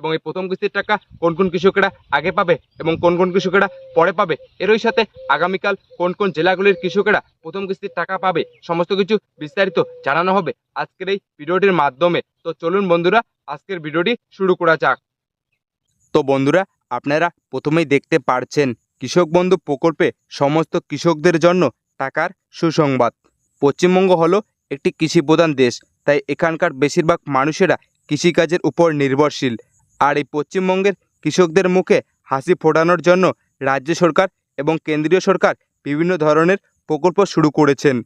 এবং এই প্রথম কিস্তির টাকা কোন কোন কৃষকেরা আগে পাবে এবং কোন কোন কৃষকেরা পরে পাবে? এরই সাথে আগামীকাল কোন কোন জেলাগুলির কৃষকেরা প্রথম কিস্তির টাকা পাবে? সমস্ত কিছু বিস্তারিত জানানো হবে আজকের এই ভিডিওটির মাধ্যমে। তো চলুন বন্ধুরা, আজকের ভিডিওটি শুরু করা যাক। তো বন্ধুরা, আপনারা প্রথমেই দেখতে পারছেন কৃষক বন্ধু প্রকল্পে সমস্ত কৃষকদের জন্য টাকার সুসংবাদ। পশ্চিমবঙ্গ হলো একটি কৃষি প্রধান দেশ, তাই এখানকার বেশিরভাগ মানুষেরা কৃষিকাজের উপর নির্ভরশীল। আর এই পশ্চিমবঙ্গের কৃষকদের মুখে হাসি ফোটানোর জন্য রাজ্য সরকার এবং কেন্দ্রীয় সরকার বিভিন্ন ধরনের প্রকল্প শুরু করেছেন।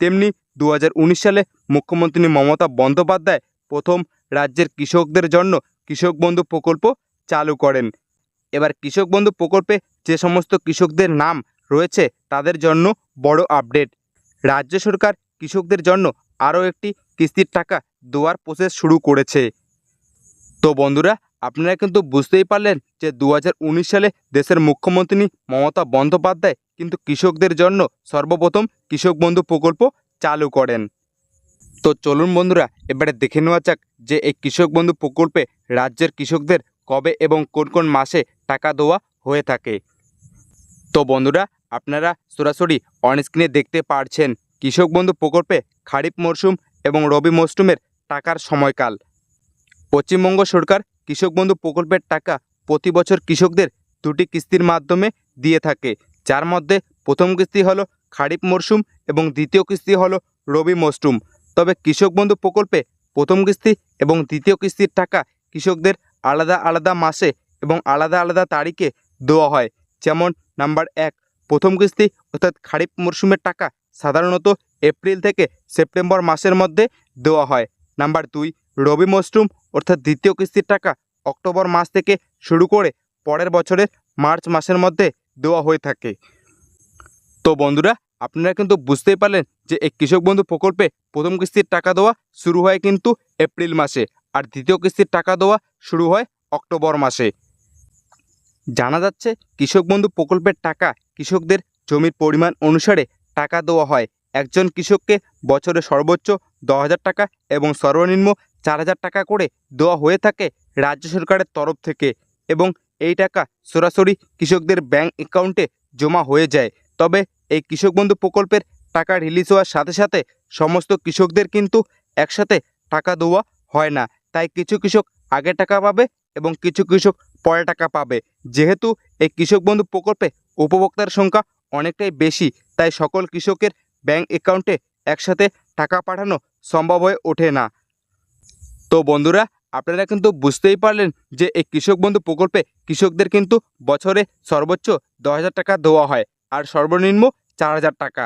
তেমনি দু হাজার উনিশ সালে মুখ্যমন্ত্রী মমতা বন্দ্যোপাধ্যায় প্রথম রাজ্যের কৃষকদের জন্য কৃষক বন্ধু প্রকল্প চালু করেন। এবার কৃষক বন্ধু প্রকল্পে যে সমস্ত কৃষকদের নাম রয়েছে তাদের জন্য বড় আপডেট। রাজ্য সরকার কৃষকদের জন্য আরও একটি কিস্তির টাকা দেওয়ার প্রসেস শুরু করেছে। তো বন্ধুরা আপনারা কিন্তু বুঝতেই পারলেন যে দু হাজার উনিশ সালে দেশের মুখ্যমন্ত্রী মমতা বন্দ্যোপাধ্যায় কিন্তু কৃষকদের জন্য সর্বপ্রথম কৃষক বন্ধু প্রকল্প চালু করেন। তো চলুন বন্ধুরা, এবারে দেখে নেওয়া যাক যে এই কৃষক বন্ধু প্রকল্পে রাজ্যের কৃষকদের কবে এবং কোন কোন মাসে টাকা দেওয়া হয়ে থাকে। তো বন্ধুরা, আপনারা সরাসরি অনস্ক্রিনে দেখতে পারছেন কৃষক বন্ধু প্রকল্পে খারিফ মরশুম এবং রবি মরশুমের টাকার সময়কাল। পশ্চিমবঙ্গ সরকার কৃষক বন্ধু প্রকল্পের টাকা প্রতি বছর কৃষকদের দুটি কিস্তির মাধ্যমে দিয়ে থাকে। যার মধ্যে প্রথম কিস্তি হলো খারিফ মরশুম এবং দ্বিতীয় কিস্তি হলো রবি মরশুম তবে কৃষক বন্ধু প্রকল্পে প্রথম কিস্তি এবং দ্বিতীয় কিস্তির টাকা কৃষকদের আলাদা আলাদা মাসে এবং আলাদা আলাদা তারিখে দেওয়া হয়। যেমন নাম্বার এক, প্রথম কিস্তি অর্থাৎ খারিফ মরশুমের টাকা সাধারণত এপ্রিল থেকে সেপ্টেম্বর মাসের মধ্যে দেওয়া হয়। নাম্বার দুই রবি মশরুম অর্থাৎ দ্বিতীয় কিস্তির টাকা অক্টোবর মাস থেকে শুরু করে পরের বছরের মার্চ মাসের মধ্যে দেওয়া হয়ে থাকে। তো বন্ধুরা, আপনারা কিন্তু বুঝতেই পারলেন যে এই কৃষক বন্ধু প্রকল্পে প্রথম কিস্তির টাকা দেওয়া শুরু হয় কিন্তু এপ্রিল মাসে আর দ্বিতীয় কিস্তির টাকা দেওয়া শুরু হয় অক্টোবর মাসে। জানা যাচ্ছে কৃষক বন্ধু প্রকল্পের টাকা কৃষকদের জমির পরিমাণ অনুসারে টাকা দেওয়া হয়। একজন কৃষককে বছরে সর্বোচ্চ দশ টাকা এবং সর্বনিম্ন চার হাজার টাকা করে দেওয়া হয়ে থাকে রাজ্য সরকারের তরফ থেকে এবং এই টাকা সরাসরি কৃষকদের ব্যাংক অ্যাকাউন্টে জমা হয়ে যায়। তবে এই কৃষক বন্ধু প্রকল্পের টাকা রিলিজ হওয়ার সাথে সাথে সমস্ত কৃষকদের কিন্তু একসাথে টাকা দেওয়া হয় না। তাই কিছু কৃষক আগে টাকা পাবে এবং কিছু কৃষক পরে টাকা পাবে। যেহেতু এই কৃষক বন্ধু প্রকল্পে উপভোক্তার সংখ্যা অনেকটাই বেশি, তাই সকল কৃষকের ব্যাংক অ্যাকাউন্টে একসাথে টাকা পাঠানো সম্ভব হয়ে ওঠে না। তো বন্ধুরা, আপনারা কিন্তু বুঝতেই পারলেন যে এই কৃষক বন্ধু প্রকল্পে কৃষকদের কিন্তু বছরে সর্বোচ্চ দশ টাকা দেওয়া হয় আর সর্বনিম্ন চার হাজার টাকা।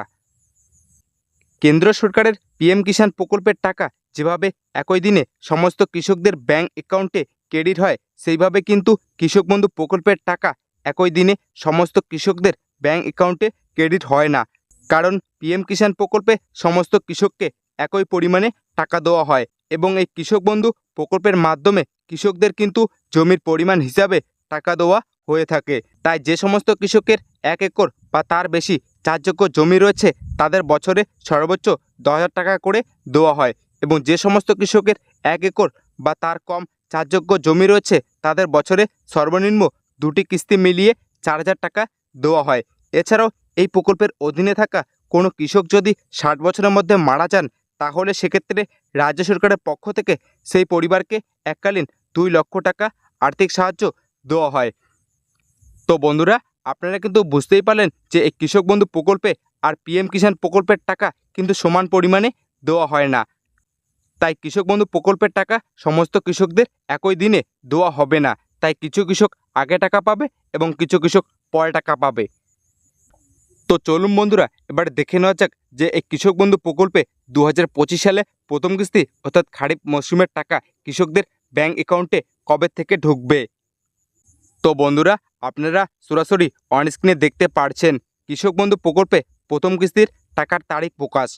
কেন্দ্র সরকারের পিএম কিষাণ প্রকল্পের টাকা যেভাবে একই দিনে সমস্ত কৃষকদের ব্যাংক অ্যাকাউন্টে ক্রেডিট হয়, সেইভাবে কিন্তু কৃষক বন্ধু প্রকল্পের টাকা একই দিনে সমস্ত কৃষকদের ব্যাংক অ্যাকাউন্টে ক্রেডিট হয় না। কারণ পিএম কিষাণ প্রকল্পে সমস্ত কৃষককে একই পরিমাণে টাকা দেওয়া হয় এবং এই কৃষক বন্ধু প্রকল্পের মাধ্যমে কৃষকদের কিন্তু জমির পরিমাণ হিসাবে টাকা দেওয়া হয়ে থাকে। তাই যে সমস্ত কৃষকের এক একর বা তার বেশি চাষযোগ্য জমি রয়েছে, তাদের বছরে সর্বোচ্চ দশ টাকা করে দেওয়া হয় এবং যে সমস্ত কৃষকের এক একর বা তার কম চাষযোগ্য জমি রয়েছে, তাদের বছরে সর্বনিম্ন দুটি কিস্তি মিলিয়ে চার হাজার টাকা দেওয়া হয়। এছাড়াও এই প্রকল্পের অধীনে থাকা কোনো কৃষক যদি ষাট বছরের মধ্যে মারা যান তাহলে সেক্ষেত্রে রাজ্য সরকারের পক্ষ থেকে সেই পরিবারকে এককালীন দুই লক্ষ টাকা আর্থিক সাহায্য দেওয়া হয়। তো বন্ধুরা, আপনারা কিন্তু বুঝতেই পারলেন যে এই কৃষক বন্ধু প্রকল্পে আর পিএম কিষাণ প্রকল্পের টাকা কিন্তু সমান পরিমাণে দেওয়া হয় না। তাই কৃষক বন্ধু প্রকল্পের টাকা সমস্ত কৃষকদের একই দিনে দেওয়া হবে না। তাই কিছু কৃষক আগে টাকা পাবে এবং কিছু কৃষক পরে টাকা পাবে। তো চলুন বন্ধুরা, এবার দেখে নেওয়া যাক যে এই কৃষক বন্ধু প্রকল্পে দু হাজার পঁচিশ সালে প্রথম কিস্তি অর্থাৎ খারিফ মরশুমের টাকা কৃষকদের ব্যাংক অ্যাকাউন্টে কবে থেকে ঢুকবে? তো বন্ধুরা, আপনারা সরাসরি অনস্ক্রিনে দেখতে পারছেন কৃষক বন্ধু প্রকল্পে প্রথম কিস্তির টাকার তারিখ প্রকাশ।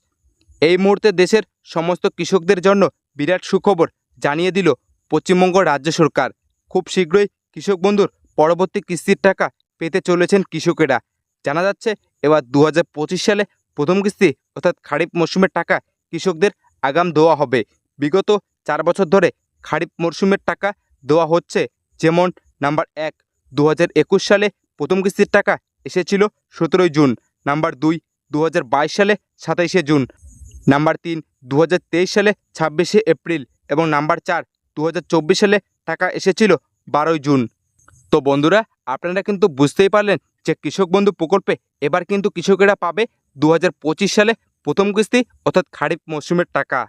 এই মুহূর্তে দেশের সমস্ত কৃষকদের জন্য বিরাট সুখবর জানিয়ে দিল পশ্চিমবঙ্গ রাজ্য সরকার। খুব শীঘ্রই কৃষক বন্ধুর পরবর্তী কিস্তির টাকা পেতে চলেছেন কৃষকেরা। জানা যাচ্ছে এবার দু হাজার পঁচিশ সালে প্রথম কিস্তি অর্থাৎ খারিফ মরশুমের টাকা কৃষকদের আগাম দেওয়া হবে। বিগত চার বছর ধরে খারিফ মরশুমের টাকা দেওয়া হচ্ছে যেমন নাম্বার এক দু সালে প্রথম কিস্তির টাকা এসেছিল সতেরোই জুন, নাম্বার দুই দু সালে সাতাইশে জুন, নাম্বার তিন দু সালে ছাব্বিশে এপ্রিল এবং নাম্বার চার দু সালে টাকা এসেছিল বারোই জুন। তো বন্ধুরা, আপনারা কিন্তু বুঝতেই পারলেন যে কৃষক বন্ধু প্রকল্পে এবার কিন্তু কৃষকেরা পাবে দু হাজার পঁচিশ সালে প্রথম কিস্তি, অর্থাৎ খারিফ মরশুমের টাকা।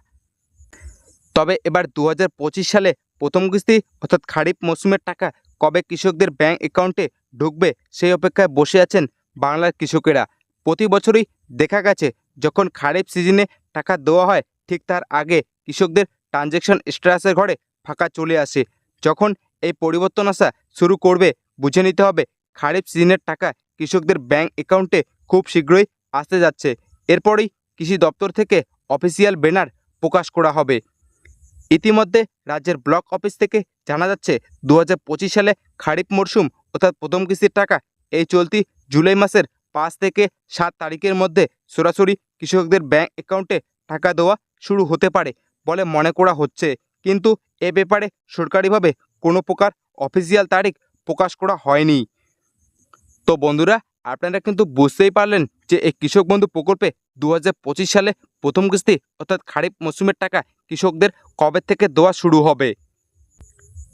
তবে এবার দু হাজার পঁচিশ সালে প্রথম কিস্তি, অর্থাৎ খারিফ মরশুমের টাকা কবে কৃষকদের ব্যাংক অ্যাকাউন্টে ঢুকবে সেই অপেক্ষায় বসে আছেন বাংলার কৃষকেরা। প্রতি বছরই দেখা গেছে, যখন খারিফ সিজনে টাকা দেওয়া হয়, ঠিক তার আগে কৃষকদের ট্রানজ্যাকশন স্ট্যাটাসের ঘরে ফাঁকা চলে আসে। যখন এই পরিবর্তন আসা শুরু করবে। বুঝে নিতে হবে, খারিফ সিজনের টাকা কৃষকদের ব্যাংক অ্যাকাউন্টে খুব শীঘ্রই আসতে যাচ্ছে। এরপরেই কৃষি দপ্তর থেকে অফিসিয়াল ব্যানার প্রকাশ করা হবে। ইতিমধ্যে রাজ্যের ব্লক অফিস থেকে জানা যাচ্ছে দু হাজার পঁচিশ সালে খারিফ মরশুম অর্থাৎ প্রথম কিস্তির টাকা এই চলতি জুলাই মাসের পাঁচ থেকে সাত তারিখের মধ্যে সরাসরি কৃষকদের ব্যাংক অ্যাকাউন্টে টাকা দেওয়া শুরু হতে পারে বলে মনে করা হচ্ছে। কিন্তু এ ব্যাপারে সরকারিভাবে কোনো প্রকার অফিসিয়াল তারিখ প্রকাশ করা হয়নি। তো বন্ধুরা, আপনারা কিন্তু বুঝতেই পারলেন যে এই কৃষক বন্ধু প্রকল্পে দু হাজার পঁচিশ সালে প্রথম কিস্তি অর্থাৎ খারিফ মৌসুমের টাকা কৃষকদের কবে থেকে দেওয়া শুরু হবে?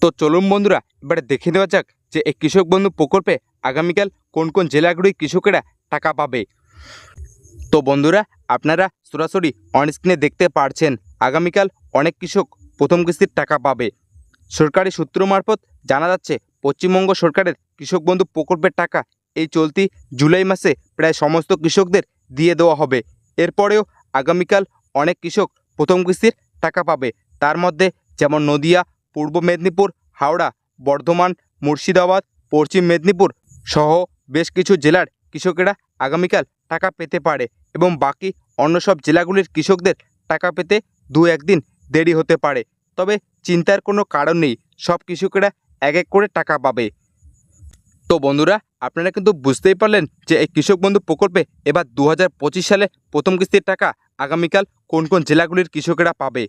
তো চলুন বন্ধুরা, এবারে দেখে নেওয়া যাক যে এই কৃষক বন্ধু প্রকল্পে আগামীকাল কোন কোন জেলাগুলির কৃষকেরা টাকা পাবে। তো বন্ধুরা, আপনারা সরাসরি অন স্ক্রিনে দেখতে পারছেন, আগামীকাল অনেক কৃষক প্রথম কিস্তির টাকা পাবে। সরকারি সূত্র মারফত জানা যাচ্ছে, পশ্চিমবঙ্গ সরকারের কৃষক বন্ধু প্রকল্পের টাকা এই চলতি জুলাই মাসে প্রায় সমস্ত কৃষকদের দিয়ে দেওয়া হবে। এরপরেও আগামীকাল অনেক কৃষক প্রথম কিস্তির টাকা পাবে। তার মধ্যে যেমন নদিয়া, পূর্ব মেদিনীপুর, হাওড়া, বর্ধমান, মুর্শিদাবাদ, পশ্চিম মেদিনীপুর সহ বেশ কিছু জেলার কৃষকেরা আগামীকাল টাকা পেতে পারে এবং বাকি অন্য সব জেলাগুলির কৃষকদের টাকা পেতে দু একদিন দেরি হতে পারে। তবে চিন্তার কোনো কারণ নেই, সব কৃষকেরা এক এক করে টাকা পাবে। তো বন্ধুরা, আপনারা কিন্তু বুঝতেই পারলেন যে এই কৃষক বন্ধু প্রকল্পে এবার দু হাজার পঁচিশ সালে প্রথম কিস্তির টাকা আগামীকাল কোন কোন জেলাগুলির কৃষকেরা পাবে।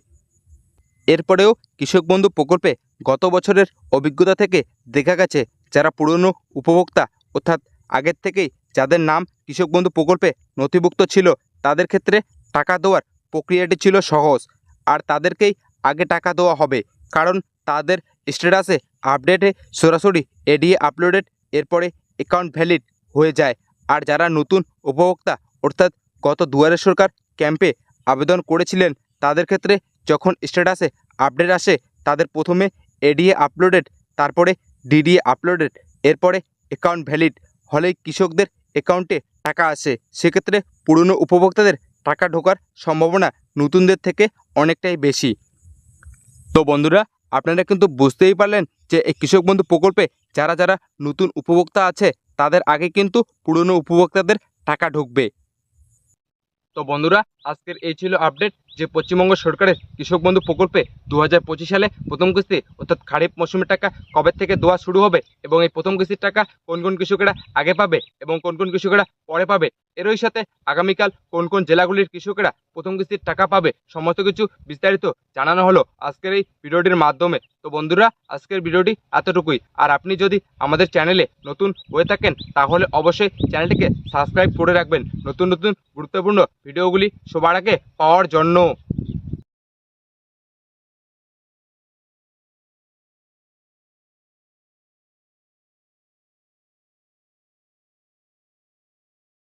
এরপরেও কৃষক বন্ধু প্রকল্পে গত বছরের অভিজ্ঞতা থেকে দেখা গেছে, যারা পুরনো উপভোক্তা, অর্থাৎ আগের থেকেই যাদের নাম কৃষক বন্ধু প্রকল্পে নথিভুক্ত ছিল, তাদের ক্ষেত্রে টাকা দেওয়ার প্রক্রিয়াটি ছিল সহজ। আর তাদেরকেই আগে টাকা দেওয়া হবে। কারণ তাদের স্ট্যাটাসে আপডেটে সরাসরি এডিএ আপলোডেড এরপরে অ্যাকাউন্ট ভ্যালিড হয়ে যায়। আর যারা নতুন উপভোক্তা, অর্থাৎ গত দুয়ারে সরকার ক্যাম্পে আবেদন করেছিলেন, তাদের ক্ষেত্রে যখন স্ট্যাটাসে আপডেট আসে, তাদের প্রথমে এডিএ আপলোডেড তারপরে ডিডিএ আপলোডেড এরপরে অ্যাকাউন্ট ভ্যালিড হলেই কৃষকদের অ্যাকাউন্টে টাকা আসে। সেক্ষেত্রে পুরনো উপভোক্তাদের টাকা ঢোকার সম্ভাবনা নতুনদের থেকে অনেকটাই বেশি। তো বন্ধুরা, আপনারা কিন্তু বুঝতেই পারলেন যে এই কৃষক বন্ধু প্রকল্পে যারা যারা নতুন উপভোক্তা আছে, তাদের আগে কিন্তু পুরনো উপভোক্তাদের টাকা ঢুকবে। তো বন্ধুরা আজকের এই ছিল আপডেট যে পশ্চিমবঙ্গ সরকারের কৃষক বন্ধু প্রকল্পে দু হাজার পঁচিশ সালে প্রথম কিস্তি, অর্থাৎ খারিফ মৌসুমের টাকা কবে থেকে দেওয়া শুরু হবে এবং এই প্রথম কিস্তির টাকা কোন কোন কৃষকেরা আগে পাবে এবং কোন কোন কৃষকেরা পরে পাবে? এরই সাথে আগামীকাল কোন কোন জেলাগুলির কৃষকেরা প্রথম কিস্তির টাকা পাবে সমস্ত কিছু বিস্তারিত জানানো হলো আজকের এই ভিডিওটির মাধ্যমে। তো বন্ধুরা, আজকের ভিডিওটি এতটুকুই। আর আপনি যদি আমাদের চ্যানেলে নতুন হয়ে থাকেন, তাহলে অবশ্যই চ্যানেলটিকে সাবস্ক্রাইব করে রাখবেন। নতুন নতুন গুরুত্বপূর্ণ ভিডিওগুলি সবার আগে পাওয়ার জন্য।